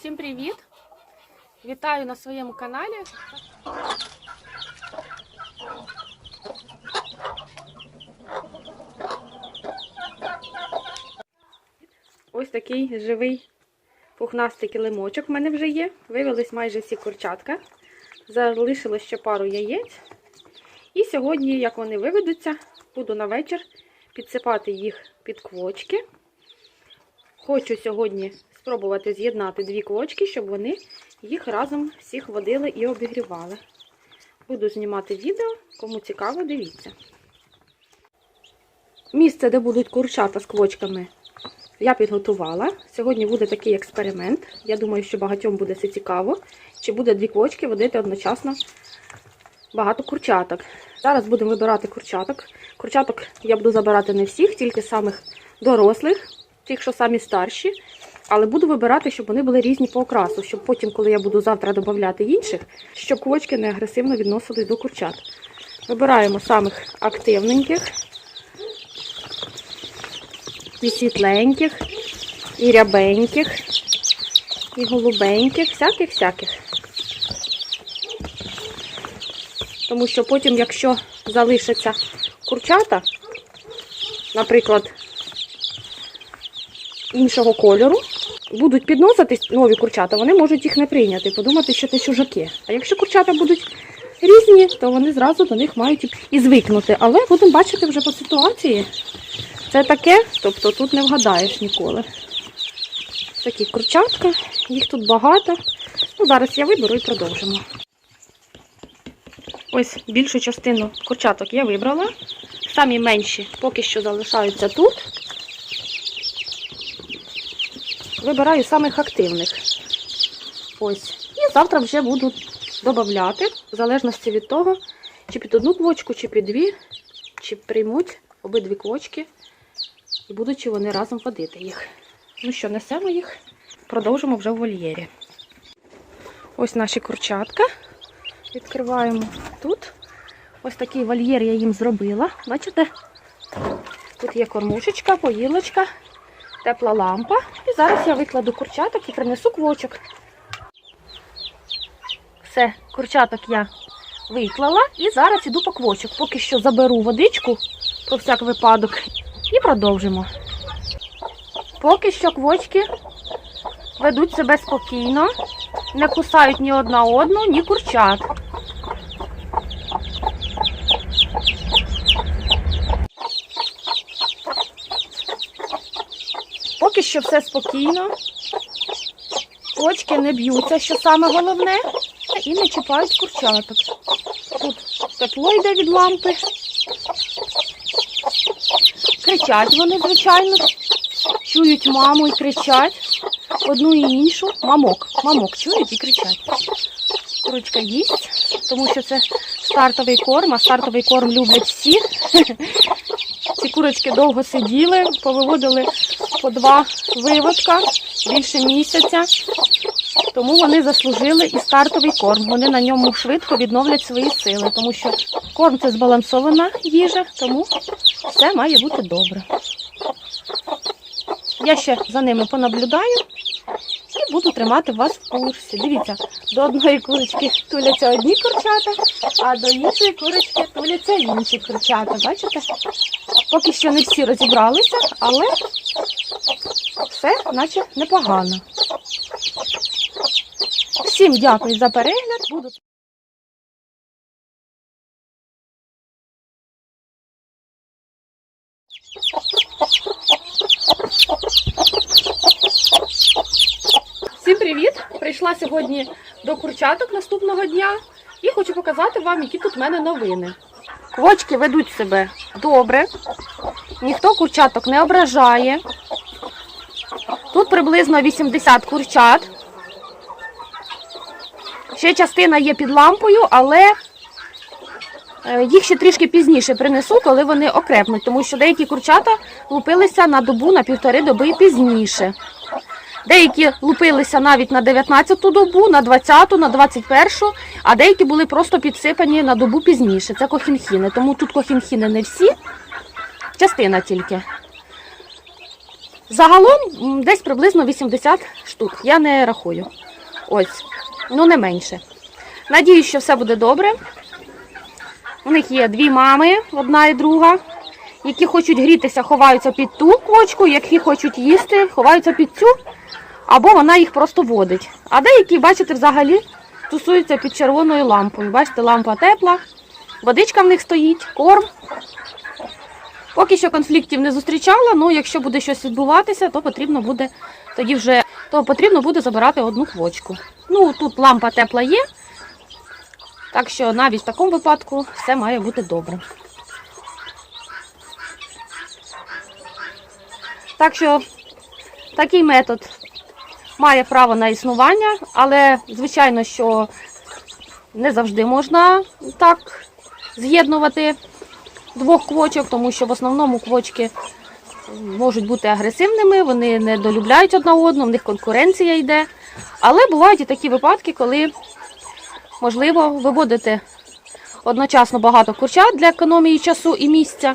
Всім привіт! Вітаю на своєму каналі. Ось такий живий пухнастий килимочок в мене вже є. Вивелись майже всі курчатка. Залишилось ще пару яєць. І сьогодні, як вони виведуться, буду на вечір підсипати їх під квочки. Хочу сьогодні спробувати з'єднати дві квочки, щоб вони їх разом всіх водили і обігрівали. Буду знімати відео, кому цікаво, дивіться. Місце, де будуть курчата з квочками, я підготувала. Сьогодні буде такий експеримент. Я думаю, що багатьом буде це цікаво. Чи буде дві квочки водити одночасно багато курчаток. Зараз будемо вибирати курчаток. Курчаток я буду забирати не всіх, тільки самих дорослих, тих, що самі старші. Але буду вибирати, щоб вони були різні по окрасу, щоб потім, коли я буду завтра додати інших, щоб квочки не агресивно відносились до курчат. Вибираємо самих активненьких, і світленьких, і рябеньких, і голубеньких, всяких-всяких. Тому що потім, якщо залишаться курчата, наприклад, іншого кольору, будуть підноситись нові курчата, вони можуть їх не прийняти, подумати, що це чужаки. А якщо курчата будуть різні, то вони зразу до них мають і звикнути. Але будемо бачити вже по ситуації. Це таке, тобто тут не вгадаєш ніколи. Такі курчатка, їх тут багато. Ну, зараз я виберу і продовжимо. Ось більшу частину курчаток я вибрала. Самі менші поки що залишаються тут. Вибираю самих активних. Ось. І завтра вже буду додати, в залежності від того, чи під одну квочку, чи під дві, чи приймуть обидві квочки, і будуть чи вони разом водити їх. Ну що, несемо їх, продовжимо вже в вольєрі. Ось наші курчатка. Відкриваємо тут. Ось такий вольєр я їм зробила. Бачите? Тут є кормушечка, поїлочка, тепла лампа. І зараз я викладу курчаток і принесу квочок. Все, курчаток я виклала і зараз іду по квочок. Поки що заберу водичку про всяк випадок і продовжимо. Поки що квочки ведуть себе спокійно, не кусають ні одна одну, ні курчат. Поки що все спокійно. Квочки не б'ються, що саме головне, і не чіпають курчаток. Тут тепло йде від лампи. Кричать вони, звичайно, чують маму і кричать. Одну і іншу. Мамок. Мамок чують і кричать. Курочка їсть, тому що це стартовий корм, а стартовий корм люблять всі. Ці курочки довго сиділи, повиводили по два виводка більше місяця. Тому вони заслужили і стартовий корм. Вони на ньому швидко відновлять свої сили, тому що корм це збалансована їжа, тому все має бути добре. Я ще за ними понаблюдаю і буду тримати вас в курсі. Дивіться, до одної курочки туляться одні курчата, а до іншої курочки туляться інші курчата. Бачите? Поки що не всі розібралися, але все наче непогано. Всім дякую за перегляд. Буду Всім привіт! Прийшла сьогодні до курчаток наступного дня і хочу показати вам, які тут в мене новини. Квочки ведуть себе добре, ніхто курчаток не ображає. Тут приблизно 80 курчат. Ще частина є під лампою, але е, їх ще трішки пізніше принесу, коли вони окрепнуть, тому що деякі курчата лупилися на добу, на півтори доби пізніше. Деякі лупилися навіть на 19-ту добу, на 20-ту, на 21-ту, а деякі були просто підсипані на добу пізніше. Це кохінхіни. Тому тут кохінхіни не всі, частина тільки. Загалом десь приблизно 80 штук. Я не рахую. Ось, ну не менше. Надіюсь, що все буде добре. У них є дві мами, одна і друга, які хочуть грітися, ховаються під ту квочку, які хочуть їсти, ховаються під цю, або вона їх просто водить. А деякі, бачите, взагалі тусуються під червоною лампою. Бачите, лампа тепла, водичка в них стоїть, корм. Поки що конфліктів не зустрічала, ну якщо буде щось відбуватися, то потрібно буде тоді вже то потрібно буде забирати одну квочку. Ну тут лампа тепла є, так що навіть в такому випадку все має бути добре. Так що такий метод має право на існування, але звичайно, що не завжди можна так з'єднувати двох квочок, тому що в основному квочки можуть бути агресивними, вони не долюбляють одна одну, в них конкуренція йде. Але бувають і такі випадки, коли можливо виводити одночасно багато курчат для економії часу і місця,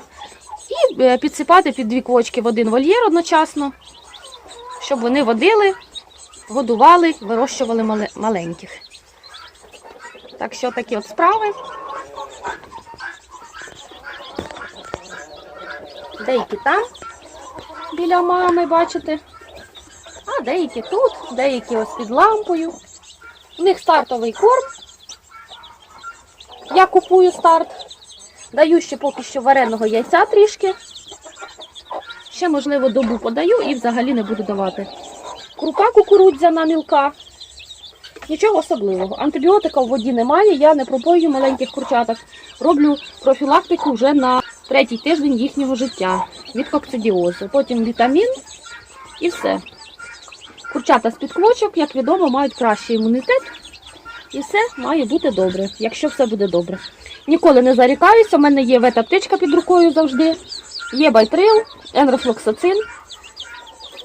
і е, підсипати під дві квочки в один вольєр одночасно, щоб вони водили, годували, вирощували маленьких. Так що такі от справи. Деякі там біля мами, бачите. А деякі тут, деякі ось під лампою. У них стартовий корм. Я купую старт. Даю ще поки що вареного яйця трішки. Ще, можливо, добу подаю і взагалі не буду давати. Крупа кукурудзяна мілка. Нічого особливого. Антибіотика в воді немає, я не пропою маленьких курчаток. Роблю профілактику вже на третій тиждень їхнього життя від кокцидіозу. Потім вітамін і все. Курчата з підквочок, як відомо, мають кращий імунітет. І все має бути добре, якщо все буде добре. Ніколи не зарікаюся, у мене є ветаптичка під рукою завжди, є байтрил, енрофлоксацин.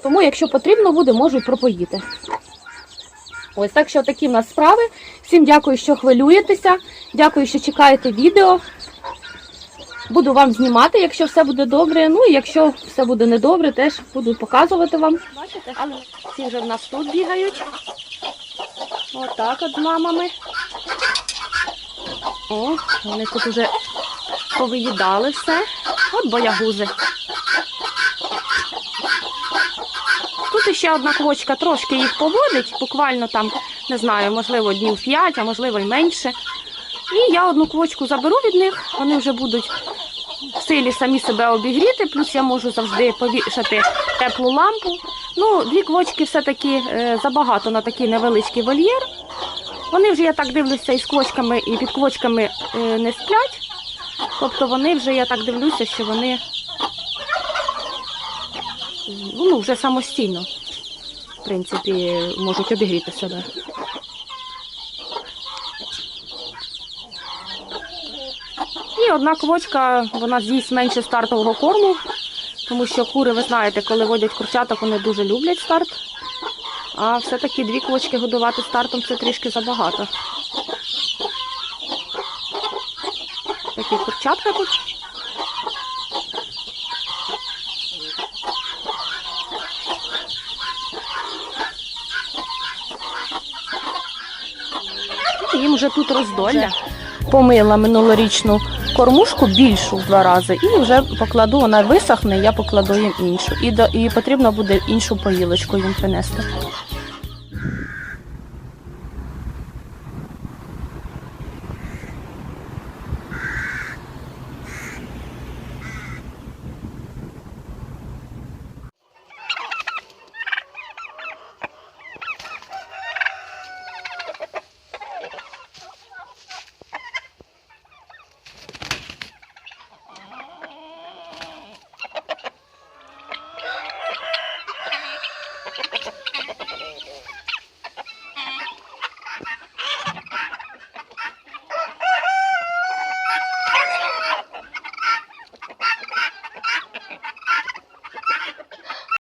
Тому, якщо потрібно буде, можу й пропоїти. Ось так що такі в нас справи. Всім дякую, що хвилюєтеся. Дякую, що чекаєте відео. Буду вам знімати, якщо все буде добре. Ну і якщо все буде недобре, теж буду показувати вам. Бачите, але всі вже в нас тут бігають. Отак от з мамами. О, вони тут вже повиїдали все. От боягузи. Тут ще одна квочка трошки їх поводить, буквально там, не знаю, можливо, днів 5, а можливо й менше. І я одну квочку заберу від них, вони вже будуть в силі самі себе обігріти, плюс я можу завжди повішати теплу лампу. Ну, дві квочки все-таки е, забагато на такий невеличкий вольєр. Вони вже, я так дивлюся, із квочками і під квочками е, не сплять. Тобто вони вже, я так дивлюся, що вони ну, вже самостійно, в принципі, можуть обігріти себе. Одна квочка, вона з'їсть менше стартового корму, тому що кури, ви знаєте, коли водять курчаток, вони дуже люблять старт. А все-таки дві квочки годувати стартом це трішки забагато. Такі курчатка тут. Їм вже тут роздолля. Помила минулорічну кормушку більшу в два рази, і вже покладу, вона висохне, я покладу їм іншу. І, до, і потрібно буде іншу поїлочку їм принести.